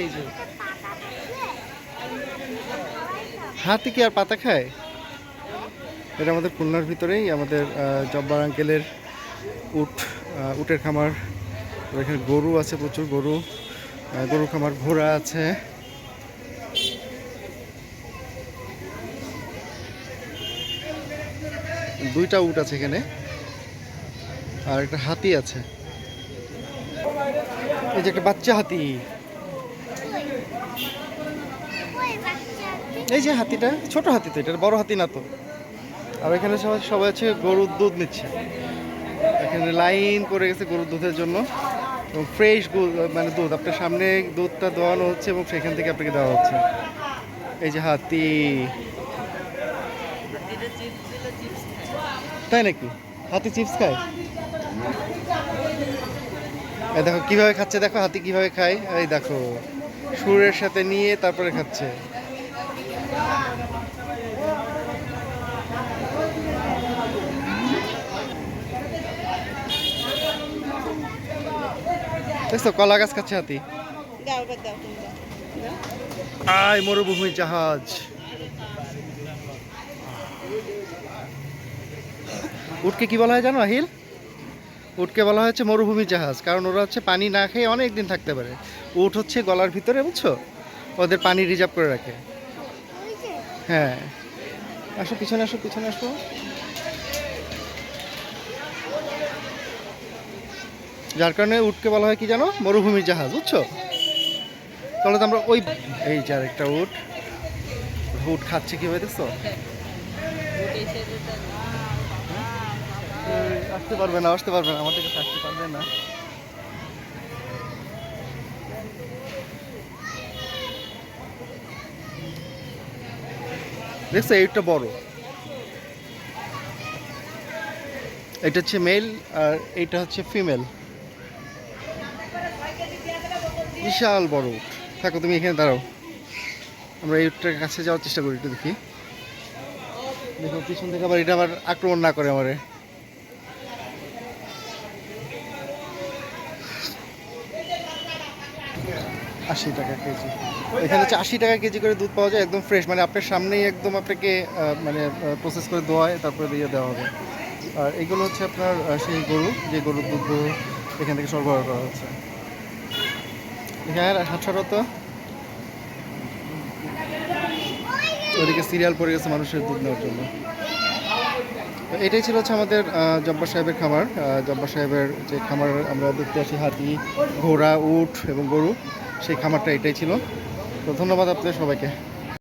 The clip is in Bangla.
এই হাতি কি আর পাতা খায়? এটা আমাদের খুলনার ভিতরেই, আমাদের জব্বার আঙ্কেলের উট উটের খামার। এখানে গরু আছে প্রচুর, গরু গরু খামার ঘোড়া আছে। দুইটা উট আছে এখানে, আর একটা হাতি আছে। এই যে একটা বাচ্চা হাতি। এই যে হাতিটা, ছোট হাতি তো এটা বড় হাতি না তো। আর এখানে সবাই সবাই আছে গরুর দুধ নিচ্ছে। এখানে লাইন করে গেছে গরুর দুধের জন্য। এবং ফ্রেশ মানে দুধ, আপনার সামনে দুধটা দোয়ানো হচ্ছে এবং সেখান থেকে আপনাকে দেওয়া হচ্ছে। এই যে হাতি। তাই নাকি? হাতি চিপস খায়? দেখো, কীভাবে খাচ্ছে? দেখো, হাতি কীভাবে খায়? এই দেখো, সুরের সাথে নিয়ে তারপরে খাচ্ছে। দেখছ কলা গাছ খাচ্ছে হাতি। আয় মরুভূমির জাহাজ। উটকে কি বলা হয় জানো আহিল? উটকে বলা হচ্ছে মরুভূমির জাহাজ কারণ ওরা হচ্ছে পানি না খেয়ে অনেক দিন থাকতে পারে। উট হচ্ছে গলার ভিতরে বুঝছ? ওদের পানি রিজার্ভ করে রাখে। হ্যাঁ। আসো পিছনে আসো পিছনে আসো। যার কারণে উটকে বলা হয় কি জানো? মরুভূমির জাহাজ বুঝছ? তাহলে তো আমরা ওই এই যে আরেকটা উট। উট খাচ্ছে দেখছ? এই, আসতে পারবে না আসতে পারবে না আমাদের কাছে আসতে পারবে না। দেখছ, এইটা বড়। এটা হচ্ছে মেল আর এইটা হচ্ছে ফিমেল বিশাল বড় থাকো, তুমি এখানে দাঁড়াও। আমরা এই কাছে যাওয়ার চেষ্টা করি, একটু দেখি। দেখো, পিছন থেকে আবার এটা আবার আক্রমণ না করে আমারে। আশি টাকা কেজি। এখানে হচ্ছে আশি টাকা কেজি করে দুধ পাওয়া যায়, একদম ফ্রেশ মানে আপনার সামনেই একদম আপনাকে মানে প্রসেস করে দোয়ায় তারপরে দিয়ে দেওয়া হবে। আর এগুলো হচ্ছে আপনার সেই গরু, যে গরুর দুধ এখান থেকে সরবরাহ করা হচ্ছে। এখানে হাতছাড়া তো ওদিকে সিরিয়াল পড়ে গেছে মানুষের দুধ নেওয়ার জন্য। এটাই ছিল হচ্ছে আমাদের জব্বার সাহেবের খামার। জব্বার সাহেবের যে খামার, আমরা দেখতে আসি হাতি, ঘোড়া, উট এবং গরু। সেই খামারটা এটাই ছিল। তো ধন্যবাদ আপনাদের সবাইকে।